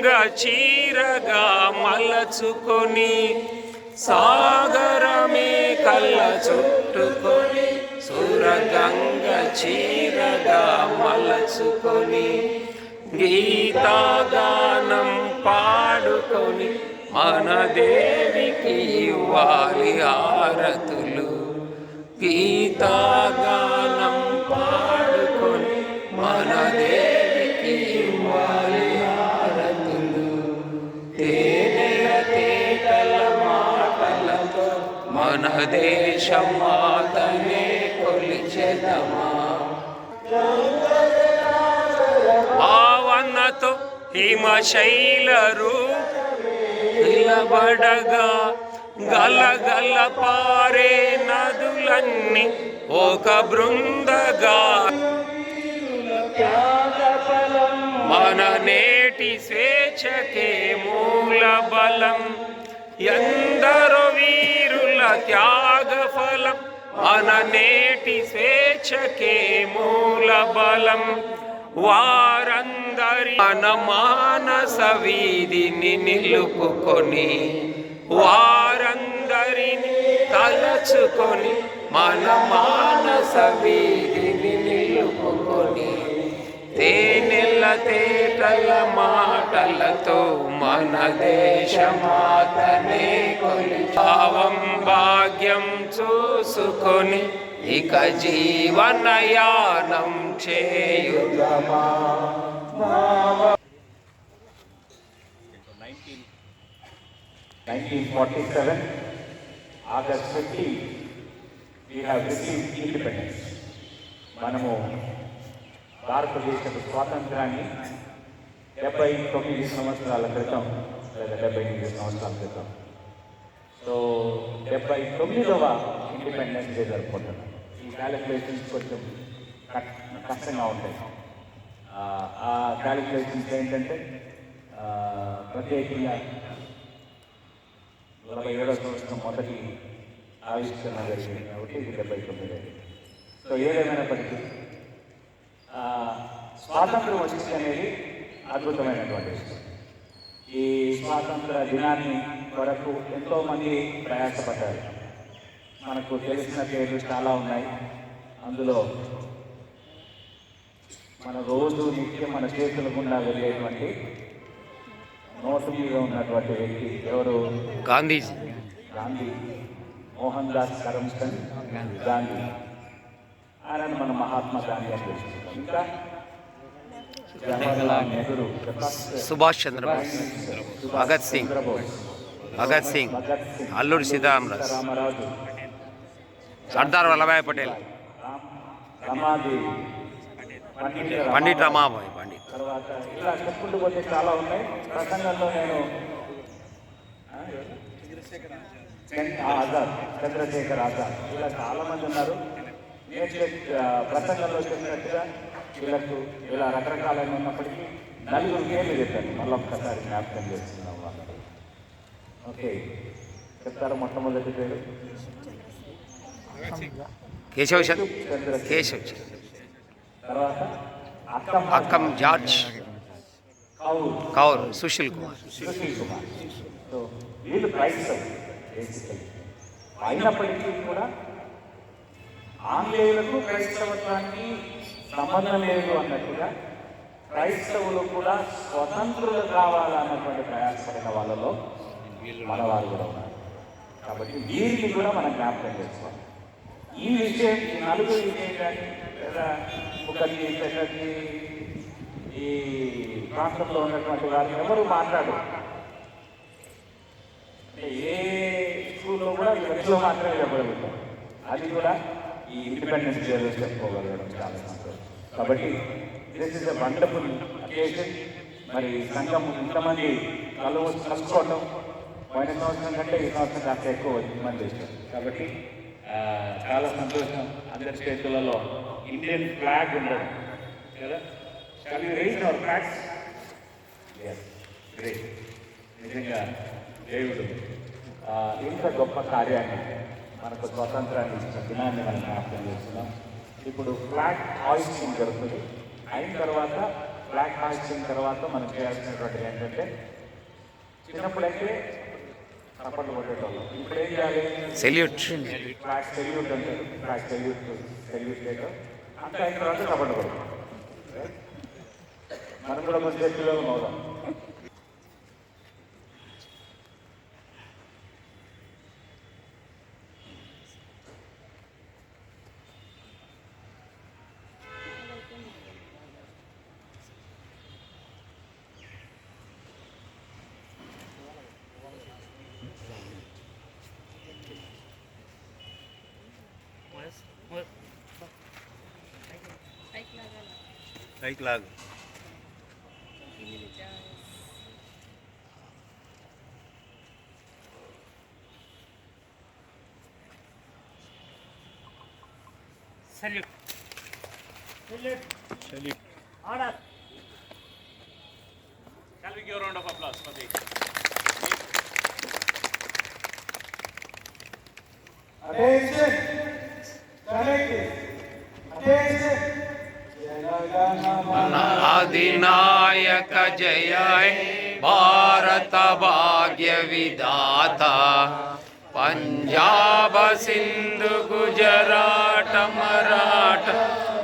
గంగ చీరగా మలచుకొని సాగరమే కళ్ళ చుట్టుకొని సురగంగ చీరగా మలచుకొని గీతాగానం పాడుకొని మన దేవికి ఇవ్వాలి ఆరతులు. గీతాగానం పాడుకొని మన దేవి మన మాతనే కొలిచెదమా. భావనతో హిమశైలరు నిలబడగా గలగల పారే నదులన్నీ ఒక బృందగా. మన నేటి స్వేచ్ఛకే మూల బలం ఎందరో త్యాగ ఫలం మన నేటి స్వేచ్ఛకే మూల బలం వారందరి మన మానస వీధిని నిలుపుకొని వారందరిని తలచుకొని మన మానస వీధిని నిలుపుకొని. తేనెల తేటల మాటలతో మన దేశమాతనే కొలి భావం భాగ్యం చూసుకొని ఇక జీవనయానం చేయుదమా 1947, August 15, we have received independence. మనము భారతదేశ స్వాతంత్రాన్ని డెబ్బై తొమ్మిది సంవత్సరాల క్రితం లేదా డెబ్బై ఎనిమిది సంవత్సరాల క్రితం. సో డెబ్బై తొమ్మిదవ ఇండిపెండెన్స్ డే జరుపుకుంటున్నాం. ఈ క్యాలిక్యులేషన్స్ కొంచెం కష్టంగా ఉంటాయి. ఆ, క్యాలిక్యులేషన్స్ ఏంటంటే ప్రత్యేకంగా నలభై ఏడవ సంవత్సరం మొదటి ఆవిష్కరణ జరిగింది కాబట్టి ఇది డెబ్బై తొమ్మిది. సో ఏదేమైనప్పటికీ స్వాతంత్రం వచ్చింది అనేది అద్భుతమైనటువంటి విషయం. ఈ స్వాతంత్ర దినాన్ని కొరకు ఎంతో మంది ప్రయాసపడ్డారు. మనకు తెలిసిన పేర్లు చాలా ఉన్నాయి. అందులో మన రోజు నిత్యం మన చేతుల గుండా వెళ్ళేటువంటి నోటు మీద ఉన్నటువంటి వ్యక్తి ఎవరు? గాంధీజీ. గాంధీ. మోహన్ దాస్ కరమ్చంద్ గాంధీ. ఆయన మన మహాత్మా గాంధీ ఇంకా సుభాష్ చంద్రబోస్ భగత్ సింగ్ భగత్ సింగ్ అల్లూరి సీతారామరాజు రామరాజు సర్దార్ వల్లభాయ్ పటేల్ పండిట్ రమాబాయి. పండిట్. ఇలా చెప్పుకుంటూ పోతే చాలా ఉన్నాయి. ప్రసంగంలో నేను చంద్రశేఖర్ ఆజాద్. ఇలా చాలా మంది ఉన్నారు. ప్రసంగంలో చెప్పినట్టుగా వీళ్ళకు ఇలా రకరకాలైన ఉన్నప్పటికీ నలుగురు పేర్లు చెప్పాను మళ్ళీ ఒక్కసారి జ్ఞాపకం చేస్తున్నాం వాళ్ళకి. ఓకే. చెప్తారా మొట్టమొదటి పేరు? కేశవ్ కేశవ్ తర్వాత అక్కం అక్కం జార్జ్. కౌర్. కౌర్ సుశీల్ కుమార్. సుశీల్ కుమార్. సో వీళ్ళు బేసికలీ అయినప్పటికీ కూడా ఆంగ్లేయులకు క్రైస్తవత్వానికి సంబంధం లేదు అన్నట్టుగా క్రైస్తవులు కూడా స్వతంత్రులు కావాలన్నటువంటి ప్రయాసపడిన వాళ్ళలో మనవారు కూడా ఉన్నారు. కాబట్టి వీరిని కూడా మనం జ్ఞాపకం చేసుకోవాలి. ఈ విషయం ఈ నలుగురు విషయం కానీ లేదా ఒకటి ఈ ప్రాంతంలో ఉన్నటువంటి వారు ఎవరు మాట్లాడు ఏ స్కూల్లో కూడా ఈ మాత్రమే చెప్పగలుగుతాం అది కూడా ఈ ఇండిపెండెన్స్ డేలో చెప్పుకోగలగడం చాలా సంతోషం. కాబట్టి this is a wonderful occasion మరి సంఘం ఇంతమంది కలు కలుసుకోవటం పోయిన సంవత్సరం కంటే ఈ సంవత్సరం కాస్త ఎక్కువ మంది వచ్చారు కాబట్టి చాలా సంతోషం. అందరి చేతులలో ఇండియన్ ఫ్లాగ్ ఉండడం. కదా? Shall rise our flags great నిజంగా దేవుడు ఇంత గొప్ప కార్యాన్ని మనకు స్వతంత్రాన్ని ఇచ్చిన దినాన్ని మనం జ్ఞాపకం చేస్తున్నాం. ఇప్పుడు ఫ్లాగ్ హాయిస్టింగ్ జరుగుతుంది. అయిన తర్వాత ఫ్లాగ్ హాయిస్టింగ్ తర్వాత మనం చేయాల్సినటువంటిది ఏంటంటే చిన్నప్పుడైతే చప్పట్లు కొట్టేటోళ్ళం. ఇప్పుడు ఏం చేయాలి? సెల్యూట్. ఫ్లాగ్ సెల్యూట్ అంటారు ఫ్లాగ్ సెల్యూట్ సెల్యూట్ చేయడం అంత అయిన తర్వాత చప్పట్లు కొడతాం. మనం కూడా కొంచెం పిల్లలు అవుదాం. Wait lang. Pinili guys. Salute. Order. Shall we give a round of applause for the Attention! Connect अधिनायक जय भारतभाग्य विदाता पञ्जाब सिन्धु गुजराट मराट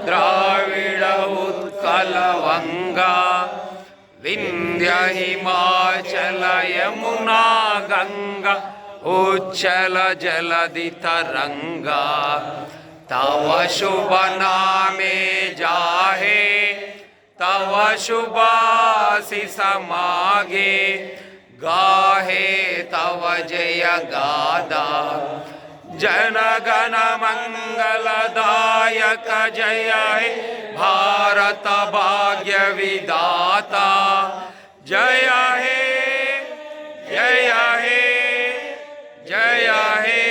द्राविड उत्कलवङ्गा विन्ध्य हिमाचल यमुना गङ्गा उच्छल जलदि तरङ्गा तव शुभ नामे जाहे। तव शुभाशिष मागे गाहे तव जय गादा। जनगण मंगलदायक जय हे भारत भाग्य विदाता जय हे जय हे जय हे,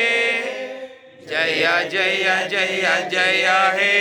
जय जय जय जय हे।